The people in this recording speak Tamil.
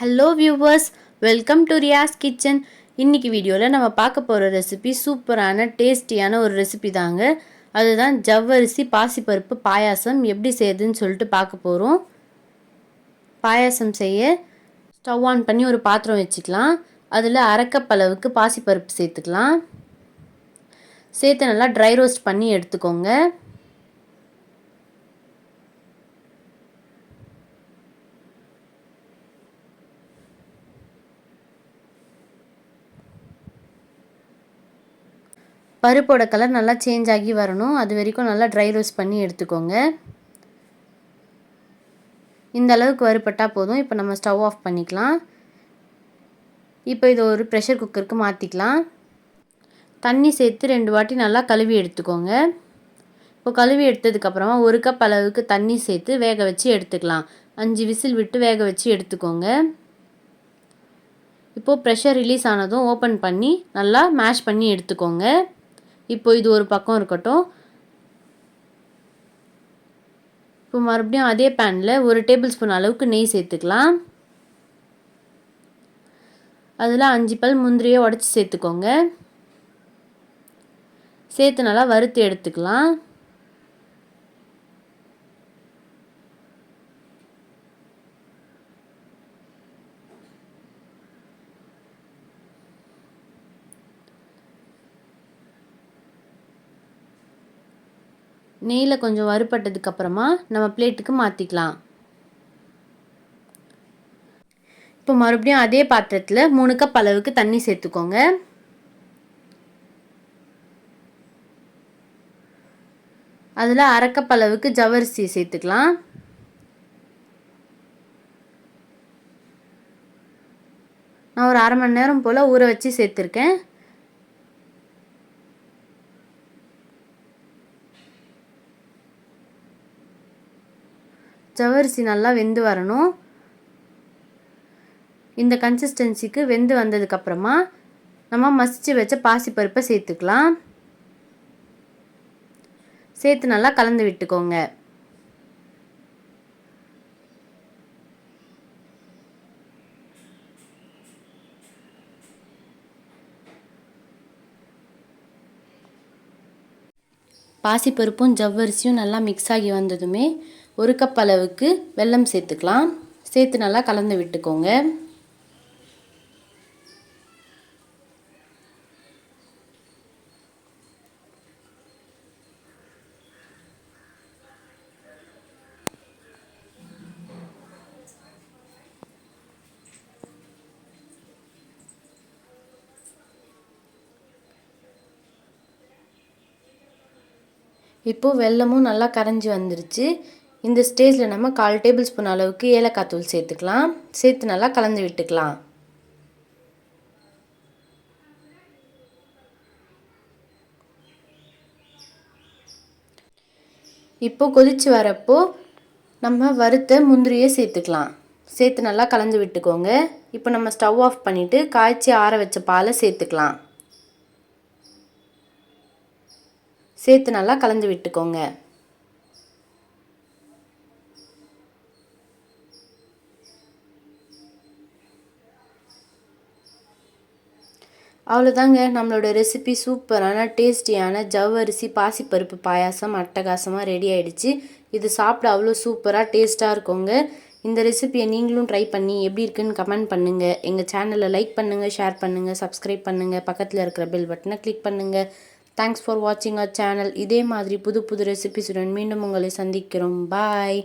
Hello viewers welcome to Riyas kitchen இன்னைக்கு வீடியோவில் நம்ம பார்க்க போகிற ரெசிபி சூப்பரான டேஸ்டியான ஒரு ரெசிபி தாங்க. அதுதான் ஜவ்வரிசி பாசிப்பருப்பு பாயாசம் எப்படி செய்யுதுன்னு சொல்லிட்டு பார்க்க போகிறோம் பாயாசம் செய்ய ஸ்டவ் ஆன் பண்ணி ஒரு பாத்திரம் வச்சுக்கலாம். அதில் அரைக்கப் அளவுக்கு பாசிப்பருப்பு சேர்த்துக்கலாம். சேர்த்து நல்லா ட்ரை ரோஸ்ட் பண்ணி எடுத்துக்கோங்க. பருப்போட கலர் நல்லா சேஞ்ச் ஆகி வரணும். அது வரைக்கும் நல்லா ட்ரை ரோஸ்ட் பண்ணி எடுத்துக்கோங்க. இந்த அளவுக்கு வறுப்பட்டால் போதும். இப்போ நம்ம ஸ்டவ் ஆஃப் பண்ணிக்கலாம். இப்போ இதை ஒரு ப்ரெஷர் குக்கருக்கு மாற்றிக்கலாம் தண்ணி சேர்த்து ரெண்டு வாட்டி நல்லா கழுவி எடுத்துக்கோங்க. இப்போ கழுவி எடுத்ததுக்கப்புறமா ஒரு கப் அளவுக்கு தண்ணி சேர்த்து வேக வச்சு எடுத்துக்கலாம். அஞ்சு விசில் விட்டு வேக வச்சு எடுத்துக்கோங்க. இப்போது ப்ரெஷர் ரிலீஸ் ஆனதும் ஓப்பன் பண்ணி நல்லா மேஷ் பண்ணி எடுத்துக்கோங்க. இப்போ இது ஒரு பக்கம் இருக்கட்டும். இப்போ மறுபடியும் அதே பேனில் ஒரு டேபிள் ஸ்பூன் அளவுக்கு நெய் சேர்த்துக்கலாம். அதில் அஞ்சு பல் முந்திரியை உடச்சி சேர்த்துக்கோங்க. சேர்த்து நல்லா வறுத்து எடுத்துக்கலாம். நெய்யில் கொஞ்சம் வறுபட்டதுக்கப்புறமா நம்ம பிளேட்டுக்கு மாற்றிக்கலாம் இப்போ மறுபடியும் அதே பாத்திரத்தில் மூணு கப் அளவுக்கு தண்ணி சேர்த்துக்கோங்க. அதில் அரைக்கப் அளவுக்கு ஜவரிசி சேர்த்துக்கலாம். நான் ஒரு அரை மணி நேரம் போல் ஊற வச்சு சேர்த்துருக்கேன். ஜவ்வரிசி நல்லா வெந்து வரணும். இந்த கன்சிஸ்டன்சிக்கு வெந்து வந்ததுக்கப்புறமா நம்ம மசிச்சு வச்ச பாசிப்பருப்பை சேர்த்துக்கலாம். சேர்த்து நல்லா கலந்து விட்டுக்கோங்க. பாசிப்பருப்பும் ஜவ்வரிசியும் நல்லா மிக்ஸ் ஆகி வந்ததுமே ஒரு கப் அளவுக்கு வெல்லம் சேர்த்துக்கலாம். சேர்த்து நல்லா கலந்து விட்டுக்கோங்க. இப்போது வெல்லமும் நல்லா கரைஞ்சி வந்துருச்சு. இந்த ஸ்டேஜில் நம்ம கால் டேபிள் ஸ்பூன் அளவுக்கு ஏலக்காய் தூள் சேர்த்துக்கலாம். சேர்த்து நல்லா கலந்து விட்டுக்கலாம். இப்போ கொதித்து வரப்போ நம்ம வறுத்த முந்திரியை சேர்த்துக்கலாம். சேர்த்து நல்லா கலந்து விட்டுக்கோங்க. இப்போ நம்ம ஸ்டவ் ஆஃப் பண்ணிவிட்டு காய்ச்சி ஆற வச்ச பாலை சேர்த்துக்கலாம். சேர்த்து நல்லா கலந்து விட்டுக்கோங்க. அவ்வளோதாங்க நம்மளோட ரெசிபி சூப்பரான டேஸ்டியான ஜவ்வரிசி பாசிப்பருப்பு பாயாசம் அட்டகாசமாக ரெடி ஆகிடுச்சு இது சாப்பிட அவ்வளோ சூப்பராக டேஸ்ட்டாக இருக்குங்க. இந்த ரெசிபியை நீங்களும் ட்ரை பண்ணி எப்படி இருக்குன்னு கமெண்ட் பண்ணுங்கள் எங்கள் சேனலை லைக் பண்ணுங்கள் ஷேர் பண்ணுங்கள் சப்ஸ்கிரைப் பண்ணுங்கள் பக்கத்தில் இருக்கிற பெல் பட்டனை கிளிக் பண்ணுங்கள் தேங்க்ஸ் ஃபார் வாட்சிங் அவர் சேனல் இதே மாதிரி புது புது ரெசிபிஸுடன் மீண்டும் உங்களை சந்திக்கிறோம். பாய்